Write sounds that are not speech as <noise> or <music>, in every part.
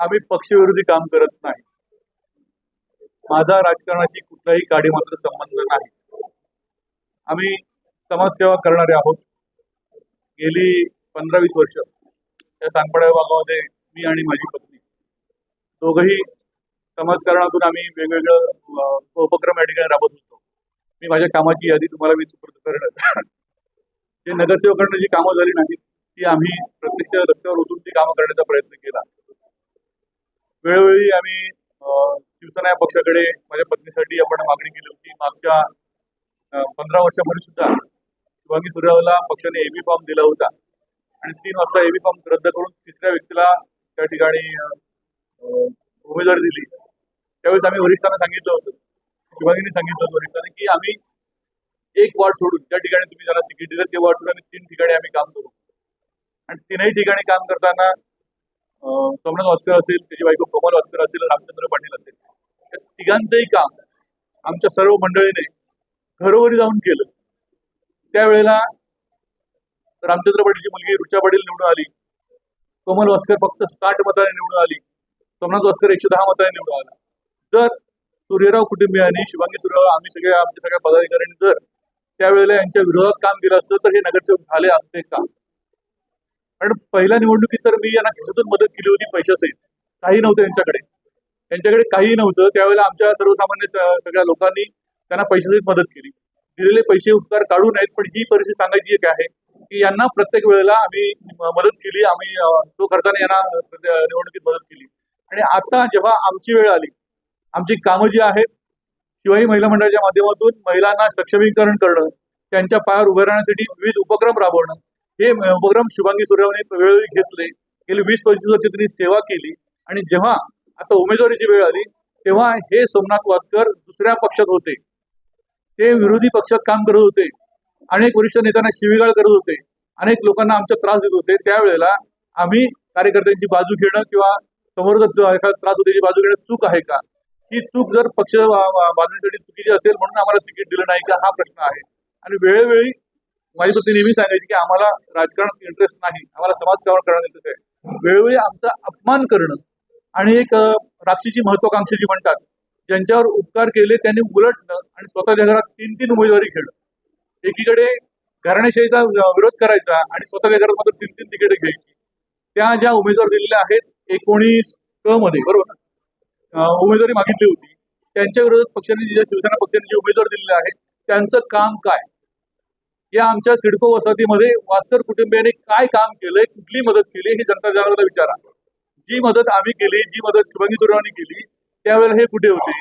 आम्ही पक्षविरोधी काम करत नाही. माझा राजकारणाशी कुठलाही गाडी मात्र संबंध नाही. आम्ही समाजसेवा करणारे आहोत. गेली पंधरा वीस वर्ष या सांगपाड्या भागामध्ये मी आणि माझी पत्नी दोघही समाजकारणातून आम्ही वेगवेगळं उपक्रम या ठिकाणी राबवत होतो. मी माझ्या कामाची यादी तुम्हाला मी सुपूर्द करणार. <laughs> जे नगरसेवकांना जी कामं झाली नाहीत ती आम्ही प्रत्यक्ष रस्त्यावर उतरून ती कामं करण्याचा प्रयत्न केला. वेळोवेळी आम्ही शिवसेना या पक्षाकडे माझ्या पत्नीसाठी आपण मागणी केली होती. मागच्या पंधरा वर्षापूर्वी सुद्धा शिवांगी सूर्याला पक्षाने एबी फॉर्म दिला होता. आणि तीन वाजता एबी फॉर्म रद्द करून तिसऱ्या व्यक्तीला त्या ठिकाणी उमेदवारी दिली. त्यावेळेस आम्ही वरिष्ठांना सांगितलं होतं. शिवांगीने सांगितलं होतं वरिष्ठांनी की आम्ही एक वॉर्ड सोडून ज्या ठिकाणी तुम्ही ज्याला तिकीट दिलं ते वॉर्ड सोडून आम्ही तीन ठिकाणी आम्ही काम करू. आणि तीनही ठिकाणी काम करताना सोमनाथ वास्कर असेल त्याची बायको कोमल वास्कर असेल रामचंद्र पाटील असेल. त्या तिघांचंही काम आमच्या सर्व मंडळीने घरोघरी जाऊन केलं. त्यावेळेला रामचंद्र पाटीलची मुलगी रुचा पाटील निवडून आली. कोमल वास्कर फक्त साठ मताने निवडून आली. सोमनाथ वास्कर एकशे दहा मताने निवडून आला. जर सूर्यराव कुटुंबियांनी शिवांगी सूर्यराव आम्ही सगळ्या आमच्या सगळ्या पदाधिकाऱ्यांनी जर त्यावेळेला यांच्या विरोधात काम केलं असतं तर हे नगरसेवक झाले असते का? कारण पहिल्या निवडणुकीत तर मी यांना खिशातून मदत केली होती पैशासहित. काही नव्हतं यांच्याकडे. यांच्याकडे काही नव्हतं. त्यावेळेला आमच्या सर्वसामान्य सगळ्या लोकांनी त्यांना पैशासहित मदत केली. दिलेले पैसे उपकार काढू नयेत पण ही परिस्थिती सांगायची एक आहे की यांना प्रत्येक वेळेला आम्ही मदत केली. आम्ही तो खर्चाने यांना निवडणुकीत मदत केली. आणि आता जेव्हा आमची वेळ आली आमची कामं जी आहेत शिवाई महिला मंडळाच्या माध्यमातून महिलांना सक्षमीकरण करणं त्यांच्या पायावर उभे राहण्यासाठी विविध उपक्रम राबवणं हे उपक्रम शुभांगी सूर्यवने वेळोवेळी घेतले. गेली वीस पंचवीस वर्ष त्यांनी सेवा केली. आणि जेव्हा आता उमेदवारीची वेळ आली तेव्हा हे सोमनाथ वासकर दुसऱ्या पक्षात होते. ते विरोधी पक्षात काम करत होते. अनेक वरिष्ठ नेत्यांना शिवीगाळ करत होते. अनेक लोकांना आमचा त्रास देत होते. त्यावेळेला आम्ही कार्यकर्त्यांची बाजू घेणं किंवा समोर एखादा त्रास होते बाजू घेणं चूक आहे का? ही चूक जर पक्ष बाजूसाठी चुकीची असेल म्हणून आम्हाला तिकीट दिलं नाही का? हा प्रश्न आहे. आणि वेळोवेळी माझी सुद्धा नेहमी सांगायची की आम्हाला राजकारणात इंटरेस्ट नाही. आम्हाला समाजकारण करण्यात इंटरेस्ट आहे वेळोवेळी आमचा अपमान करणं आणि एक राक्षीची महत्वाकांक्षी जी म्हणतात ज्यांच्यावर उपकार केले त्यांनी उलटणं आणि स्वतःच्या घरात तीन तीन उमेदवारी खेळणं. एकीकडे घराणेशाहीचा विरोध करायचा आणि स्वतःच्या घरात मात्र तीन तीन तिकीट घ्यायची. त्या ज्या उमेदवार दिलेल्या आहेत एकोणीस क मध्ये बरोबर? उमेदवारी मागितली होती. त्यांच्या विरोधात पक्षाने ज्या शिवसेना पक्षाने जे उमेदवार दिलेले आहेत त्यांचं काम काय? या आमच्या सिडको वसाहतीमध्ये वास्कर कुटुंबियांनी काय काम केलंय कुठली मदत केली ही जनता जनाला विचारा. जी मदत आम्ही केली जी मदत शुभांगी सुरवानी केली त्यावेळेला हे कुठे होते?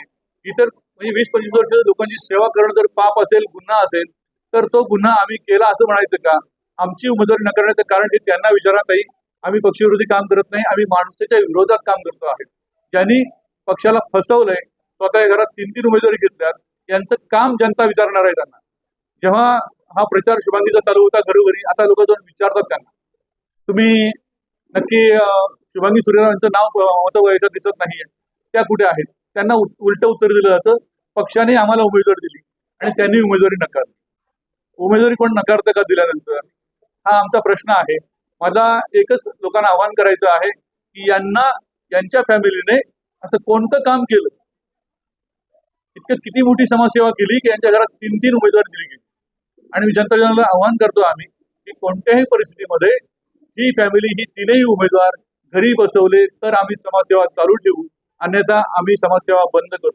इतर म्हणजे वीस पंचवीस वर्ष लोकांची सेवा करणं जर पाप असेल गुन्हा असेल तर तो गुन्हा आम्ही केला असं म्हणायचं का? आमची उमेदवारी न करण्याचं कारण हे त्यांना विचारा काही आम्ही पक्षविरोधी काम करत नाही आम्ही माणसाच्या विरोधात काम करतो आहे. ज्यांनी पक्षाला फसवलंय स्वतः घरात तीन तीन उमेदवारी घेतल्यात यांचं काम जनता विचारणार आहे त्यांना. जेव्हा हा प्रचार शुभांगीचा चालू होता घरोघरी. आता लोक जाऊन विचारतात त्यांना. तुम्ही नक्की अं, शुभांगी सूर्यरावांचं नाव अं, दिसत नाहीये? त्या कुठे आहेत? त्यांना उलट उत्तर दिलं जातं. पक्षाने आम्हाला उमेदवारी दिली आणि त्यांनी उमेदवारी नकारली उमेदवारी कोण नकारतं का दिल्यानंतर हा आमचा प्रश्न आहे. मला एकच लोकांना आवाहन करायचं आहे की यांना यांच्या फॅमिलीने असं कोणतं काम केलं? इतकं किती मोठी समाजसेवा केली की यांच्या घरात तीन तीन उमेदवार दिली गेली? आणि मी जनता जनाला आवाहन करतो आम्ही की कोणत्याही परिस्थितीमध्ये ही फॅमिली ही तीनही उमेदवार घरी बसवले तर आम्ही समाजसेवा चालू ठेवू. अन्यथा आम्ही समाजसेवा बंद करू.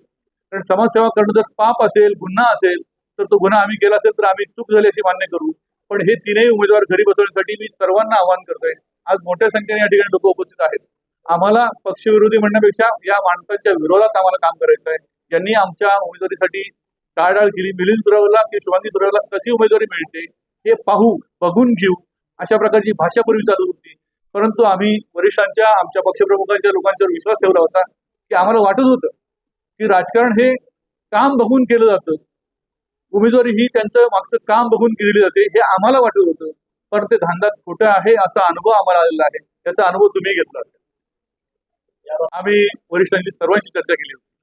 कारण समाजसेवा करणं जर पाप असेल गुन्हा असेल तर तो गुन्हा आम्ही केला असेल तर आम्ही चूक झाली अशी मान्य करू. पण हे तीनही उमेदवार घरी बसवण्यासाठी मी सर्वांना आवाहन करतोय. आज मोठ्या संख्येने या ठिकाणी लोक उपस्थित आहेत. आम्हाला पक्षविरोधी म्हणण्यापेक्षा या माणसांच्या विरोधात आम्हाला काम करायचं आहे ज्यांनी आमच्या उमेदवारीसाठी टाळाटाळ केली मिलिंद दुरावला की शुभांगी दुरावला कशी उमेदवारी मिळते हे पाहू बघून घेऊ. अशा प्रकारची भाषा पूर्वी चालू होती. परंतु आम्ही वरिष्ठांच्या आमच्या पक्षप्रमुखांच्या लोकांच्यावर विश्वास ठेवला होता की आम्हाला वाटत होतं की राजकारण हे काम बघून केलं जातं. उमेदवारी ही त्यांचं मागचं काम बघून केली जाते हे आम्हाला वाटत होतं. पण ते धांदात खोटं आहे असा अनुभव आम्हाला आलेला आहे. त्याचा अनुभव तुम्ही घेतला असेल. आम्ही वरिष्ठांची सर्वांशी चर्चा केली होती.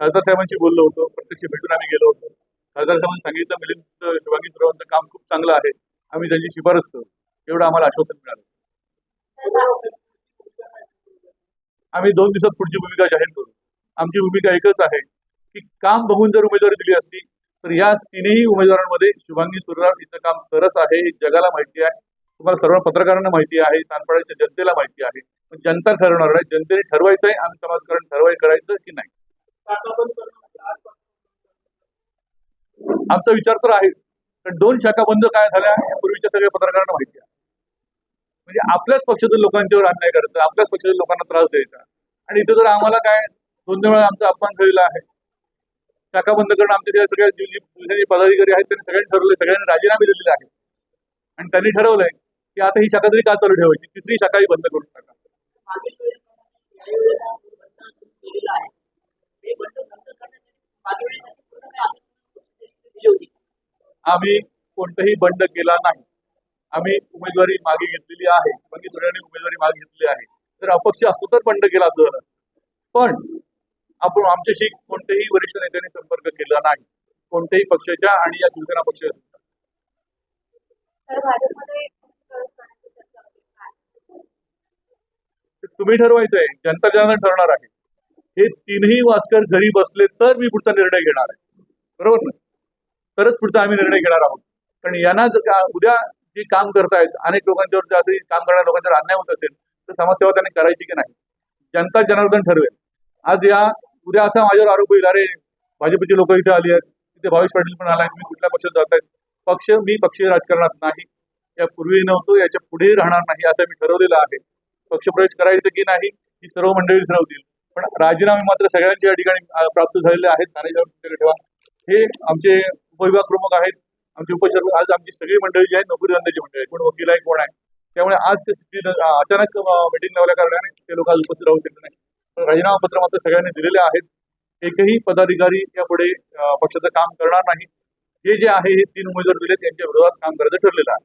खासदार साहेबांशी बोललो होतो प्रत्यक्ष भेटून आम्ही गेलो होतो. खासदार साहेबांनी सांगितलं मिलिंद शिवांगी सुरावांचं काम खूप चांगलं आहे. आम्ही त्यांची शिफारस करू एवढं आम्हाला आश्वासन मिळालं. आम्ही दोन दिवसात पुढची भूमिका जाहीर करू. आमची भूमिका एकच आहे की काम बघून जर उमेदवारी दिली असती तर या तिन्ही उमेदवारांमध्ये शुभांगी सुरराव हिचं काम सरस आहे हे जगाला माहिती आहे. तुम्हाला सर्व पत्रकारांना माहिती आहे सानपाड्याच्या जनतेला माहिती आहे. पण जनता ठरवणार आहे जनतेने ठरवायचं आहे आम्ही समाजकारण ठरवाय करायचं की नाही? आमचा विचार तर आहे. पण दोन शाखा बंद काय झाल्या हे पूर्वीच्या सगळ्या पत्रकारांना माहिती आहे. म्हणजे आपल्याच पक्षातील लोकांच्यावर अन्याय करायचा आपल्याच पक्षातील लोकांना त्रास द्यायचा. आणि इथे जर आम्हाला काय दोन दोन वेळा आमचा अपमान झालेला आहे शाखा बंद करणं आमच्या त्या सगळ्या जी पदाधिकारी आहेत त्यांनी सगळ्यांनी ठरवलंय सगळ्यांनी राजीनामे दिलेले आहेत. आणि त्यांनी ठरवलंय की आता ही शाखा तरी का चालू ठेवायची? तिसरी शाखाही बंद करून टाका. आम्ही कोणतंही बंड केला नाही. आम्ही उमेदवारी मागे घेतलेली आहे. बाकी सगळ्यांनी उमेदवारी मागे घेतलेली आहे. जर अपक्ष असतो तर बंड केला असतं पण आपण आमच्याशी कोणत्याही वरिष्ठ नेत्यांनी संपर्क केला नाही. कोणत्याही पक्षाच्या आणि या शिवसेना पक्षाच्या तर तुम्ही ठरवायचंय. जनता जनार्दन ठरवणार आहे. हे तीनही वास्कर घरी बसले तर मी पुढचा निर्णय घेणार आहे. बरोबर ना? तरच पुढचा आम्ही निर्णय घेणार आहोत. कारण यांना जर का उद्या जे काम करतायत अनेक लोकांच्यावर जर असं काम करणाऱ्या लोकांच्यावर अन्याय होत असेल तर समाजसेवा त्यांनी करायची की नाही? जनता जनार्दन ठरवेल. आज या उद्या असा माझ्यावर आरोप होईल अरे भाजपची लोक इथे आली आहेत तिथे भावेश पाटील पण आलाय मी कुठल्या पक्षात जात आहेत पक्ष मी पक्षीय राजकारणात नाही यापूर्वी नव्हतो याच्यापुढे राहणार नाही असं मी ठरवलेलं आहे. पक्षप्रवेश करायचं की नाही ही सर्व मंडळी ठरवतील. पण राजीनामे मात्र सगळ्यांच्या या ठिकाणी प्राप्त झालेले आहेत. मॅनेजर तुमच्याकडे ठेवा हे आमचे उपविभाग प्रमुख आहेत. आमचे उपचार आज आमची सगळी मंडळी जी आहेत नोकरी धंद्याची मंडळी आहेत. कोण वकील आहे कोण आहे? त्यामुळे आज ते अचानक मिटिंग लावल्या कारणाने ते लोक आज उपस्थित राहू शकले नाही राजीनामा पत्र मात्र सगळ्यांनी दिलेले आहेत. एकही पदाधिकारी यापुढे पक्षाचं काम करणार नाही. हे जे आहे हे तीन उमेदवार दिले त्यांच्या विरोधात काम करायचं ठरलेलं आहे.